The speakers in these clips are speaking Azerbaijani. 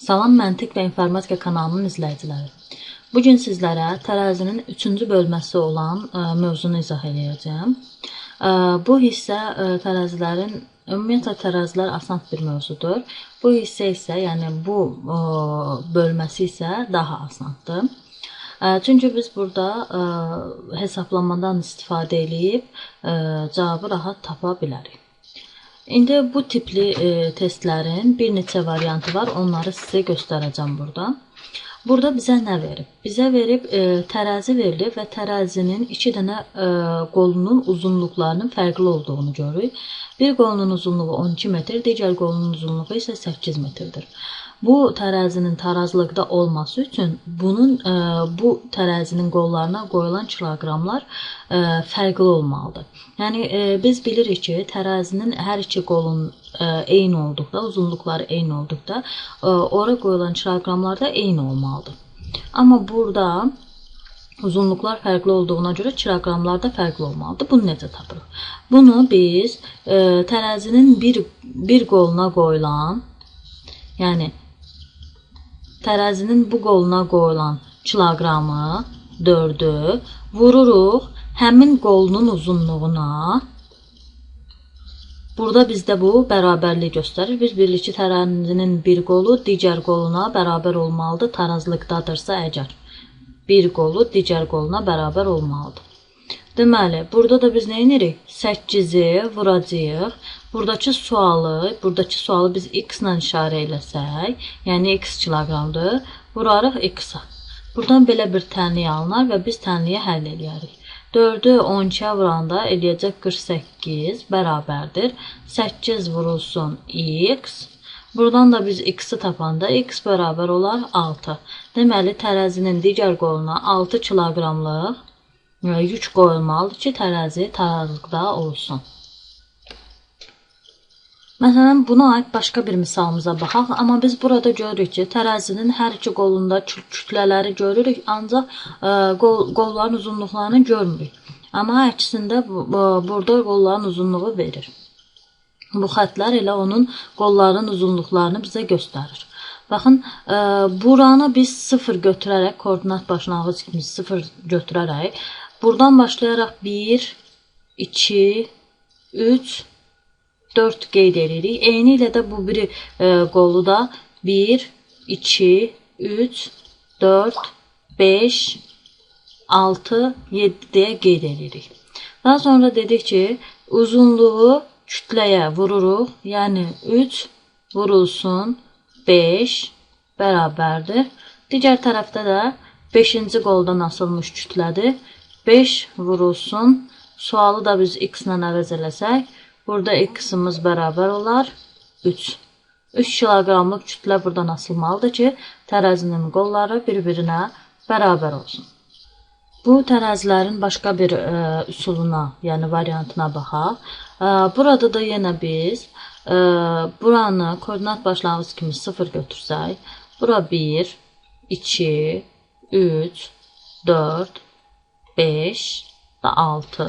Salam Məntiq və İnformatika kanalının izləyiciləri. Bu gün sizlərə tərəzinin 3-cü bölməsi olan ə, mövzunu izah edəcəyəm. Ə, bu hissə ə, tərəzilərin ümumiyyətlə tərəzilər asan bir mövzudur. Bu hissə isə, yəni bu ə, bölməsi isə daha asandır. Ə, çünki biz burada ə, hesablamadan istifadə edib ə, cavabı rahat tapa bilərik. İndi bu tipli e, testlərin bir neçə variantı var. Onları sizə göstərəcəm burada. Burada bizə nə verib? Bizə verib e, tərəzi verilib və tərəzinin 2 dənə e, qolunun uzunluqlarının fərqli olduğunu görürük. Bir qolunun uzunluğu 12 metr, digər qolunun uzunluğu isə 8 metrdir. Bu tərəzinin tarazlıqda olması üçün bunun ə, e, bu tərəzinin qollarına qoyulan kiloqramlar ə, e, fərqli olmalıdır. Yəni ə, e, biz bilirik ki, tərəzinin hər iki qolun ə, eyni olduqda, uzunluqları eyni olduqda, ə, ora qoyulan kiloqramlar da eyni olmalıdır. Amma burada uzunluqlar fərqli olduğuna görə kiloqramlar da fərqli olmalıdır. Bunu necə tapırıq? Bunu biz ə, tərəzinin bir bir qoluna qoyulan, yəni tərəzinin bu qoluna qoyulan kiloqramı 4-ü vururuq həmin qolunun uzunluğuna. Burada bizdə bu bərabərlik göstərir. Biz bilirik ki, tərəzinin bir qolu digər qoluna bərabər olmalıdır tarazlıqdadırsa əgər. Bir qolu digər qoluna bərabər olmalıdır. Deməli, burada da biz nə edirik? 8-i vuracağıq. Buradakı sualı, buradakı sualı biz x-la işarə eləsək, yəni x kiloqramdır, vurarıq x-a. Buradan belə bir tənliyə alınar və biz tənliyə həll eləyərik. 4-ü 12-yə vuranda eləyəcək 48 bərabərdir. 8 vurulsun x. Buradan da biz x-i tapanda x bərabər olar 6. Deməli, tərəzinin digər qoluna 6 kiloqramlıq yük qoyulmalıdır ki, tərəzi tarazlıqda olsun. Məsələn, buna aid başqa bir misalımıza baxaq, amma biz burada görürük ki, tərəzinin hər iki qolunda kütlələri görürük, ancaq ə, e, qol, qolların uzunluqlarını görmürük. Amma əksində burada qolların uzunluğu verir. Bu xətlər elə onun qolların uzunluqlarını bizə göstərir. Baxın, ə, e, buranı biz 0 götürərək, koordinat başlanğıc kimi 0 götürərək Buradan başlayaraq 1, 2, 3, 4 qeyd edirik. Eyni ilə də bu biri e, qolu da 1, 2, 3, 4, 5, 6, 7 deyə qeyd edirik. Daha sonra dedik ki, uzunluğu kütləyə vururuq. Yəni 3 vurulsun 5 bərabərdir. Digər tərəfdə də 5-ci qoldan asılmış kütlədir. 5 vurulsun. Sualı da biz x ilə əvəz eləsək, burada x-imiz bərabər olar 3. 3 kiloqramlıq kütlə buradan asılmalıdır ki, tərəzinin qolları bir-birinə bərabər olsun. Bu tərəzilərin başqa bir ə, e, üsuluna, yəni variantına baxaq. Ə, e, burada da yenə biz ə, e, buranı koordinat başlanğıc kimi 0 götürsək, bura 1, 2, 3, 4, 5 və 6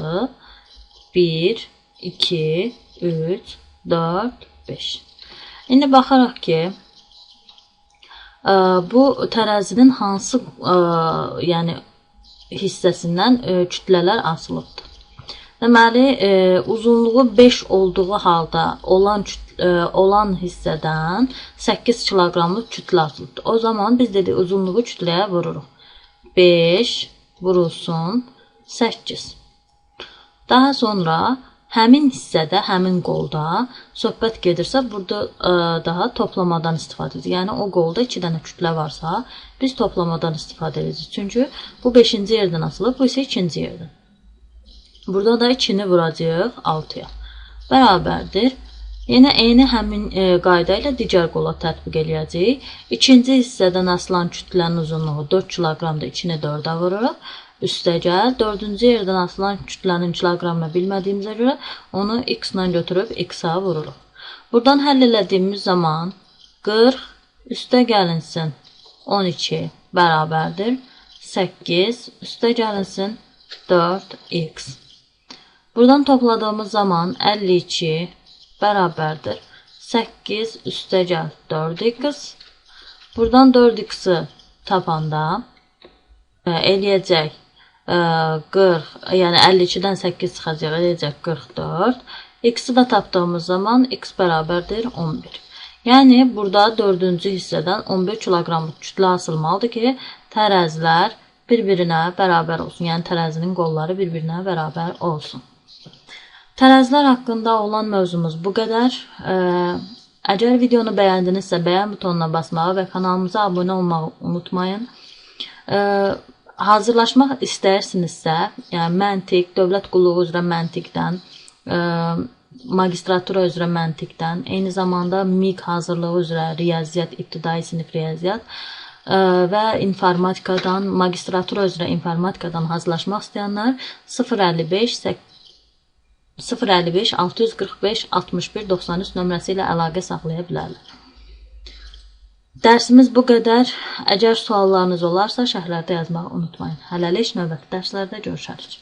1 2 3 4 5 İndi baxaraq ki ə, bu tərəzinin hansı ə, yəni hissəsindən ə, kütlələr asılıbdır. Deməli, e, uzunluğu 5 olduğu halda olan e, olan hissədən 8 kiloqramlıq kütlə asılıbdır. O zaman biz dedik uzunluğu kütləyə vururuq. 5 vurulsun 8. Daha sonra həmin hissədə, həmin qolda söhbət gedirsə, burada ə, daha toplamadan istifadə edirik. Yəni o qolda 2 dənə kütlə varsa, biz toplamadan istifadə edirik. Çünki bu 5-ci yerdən asılıb, bu isə 2-ci yerdən. Burada da 2-ni vuracağıq 6-ya. Bərabərdir. Yenə eyni həmin e, qayda ilə digər qola tətbiq eləyəcəyik. İkinci hissədən asılan kütlənin uzunluğu 4 kiloqramdır. 2-ni 4-ə vururuq. Üstəgəl 4-cü yerdən asılan kütlənin kiloqramını bilmədiyimizə görə onu x ilə götürüb x-a vururuq. Buradan həll elədiyimiz zaman 40 üstə gəlinsin 12 bərabərdir 8 üstə gəlinsin 4x. Buradan topladığımız zaman 52 bərabərdir. 8 üstəgəl 4x. Buradan 4x-i tapanda ə, eləyəcək 40, yəni 52-dən 8 çıxacaq, eləyəcək 44. X-i də tapdığımız zaman x bərabərdir 11. Yəni burada 4-cü hissədən 11 kiloqramlıq kütlə asılmalıdır ki, tərəzilər bir-birinə bərabər olsun. Yəni tərəzinin qolları bir-birinə bərabər olsun. Tərəzilər haqqında olan mövzumuz bu qədər. Əgər videonu bəyəndinizsə, bəyən butonuna basmağı və kanalımıza abunə olmağı unutmayın. Hazırlaşmaq istəyirsinizsə, yəni məntiq, dövlət qulluğu üzrə məntiqdən, ə, magistratura üzrə məntiqdən, eyni zamanda MİQ hazırlığı üzrə riyaziyyat, ibtidai sinif riyaziyyat ə, və informatikadan, magistratura üzrə informatikadan hazırlaşmaq istəyənlər 055 055 645 61 93 nömrəsi ilə əlaqə saxlaya bilərlər. Dərsimiz bu qədər. Əgər suallarınız olarsa, şərhlərdə yazmağı unutmayın. Hələlik növbəti dərslərdə görüşərik.